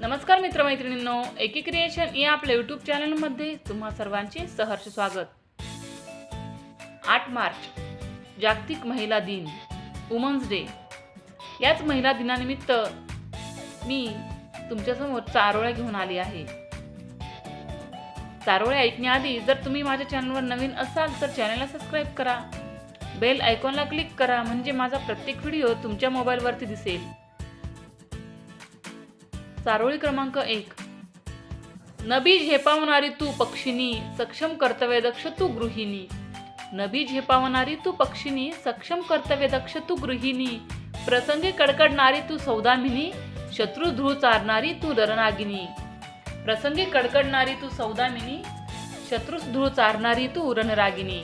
नमस्कार मित्रमैत्रिणींनो एकी क्रिएशन या आपल्या यूट्यूब चॅनलमध्ये तुम्हा सर्वांचे सहर्ष स्वागत. आठ मार्च जागतिक महिला दिन वुमन्स डे याच महिला दिनानिमित्त मी तुमच्यासमोर चारोळ्या घेऊन आली आहे. चारोळ्या ऐकण्याआधी जर तुम्ही माझ्या चॅनलवर नवीन असाल तर चॅनलला सबस्क्राईब करा. बेल आयकॉनला क्लिक करा म्हणजे माझा प्रत्येक व्हिडिओ तुमच्या मोबाईलवरती दिसेल. चारोळी क्रमांक एक. नबी झेपावणारी तू पक्षिणी सक्षम कर्तव्यदक्ष तू गृहिणी. नबी झेपावणारी तू पक्षिणी सक्षम कर्तव्यदक्ष तू गृहिणी. प्रसंगी कडकडणारी तू सौदामिनी शत्रू चारणारी तू रणरागिनी प्रसंगी कडकडणारी तू सौदामिनी शत्रू चारणारी तू रणरागिनी.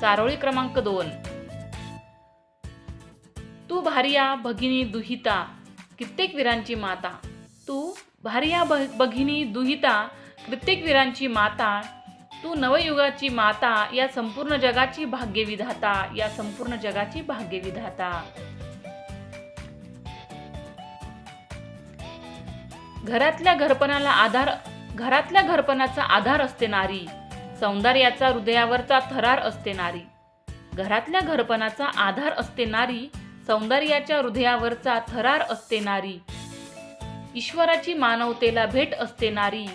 चारोळी क्रमांक दोन. तू भारिया भगिनी दुहिता. कित्येक वीरांची माता. तू भार्या भगिनी दुहिता कित्येक वीरांची माता. तू नवयुगाची माता या संपूर्ण जगाची भाग्यविधाता या संपूर्ण जगाची भाग्यविधाता घरातल्या घरपणाला आधार घरातल्या घरपणाचा आधार असते नारी. सौंदर्याचा हृदयावरचा थरार असते नारी. घरातल्या घरपणाचा आधार असते नारी सौंदर्याच्या हृदयावरचा थरार असते नारी. ईश्वराची मानवतेला भेट असते नारी.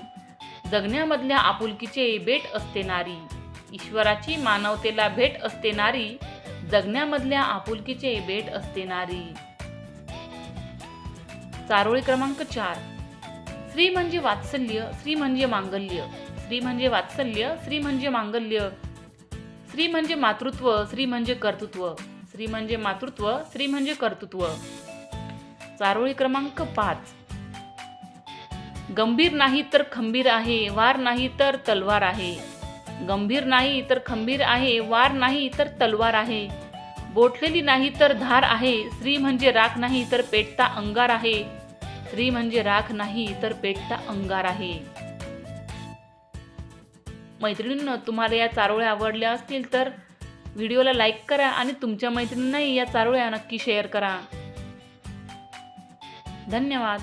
जगण्यामधल्या आपुलकीचे बेट असते नारी. ईश्वराची मानवतेला भेट असते नारी. जगण्यामधल्या आपुलकीचे बेट असते नारी. चारोळी क्रमांक चार. स्त्री म्हणजे वात्सल्य स्त्री म्हणजे मांगल्य. स्त्री म्हणजे वात्सल्य स्त्री म्हणजे मांगल्य. स्त्री म्हणजे मातृत्व स्त्री म्हणजे कर्तृत्व. स्त्री म्हणजे मातृत्व स्त्री म्हणजे कर्तृत्व. चारोळी क्रमांक पाच. गंभीर नाही तर खंबीर आहे वार नाही तर तलवार आहे. गंभीर नाही तर खंबीर आहे वार नाही तर तलवार आहे. बोटलेली नाही तर धार आहे स्त्री म्हणजे राख नाही तर पेटता अंगार आहे. स्त्री म्हणजे राख नाही तर पेटता अंगार आहे. मैत्रिणींना तुम्हाला या चारोळ्या आवडल्या असतील तर व्हिडिओला लाईक करा आणि तुमच्या मैत्रिणींनाही या चारोळ्या नक्की शेअर करा. धन्यवाद.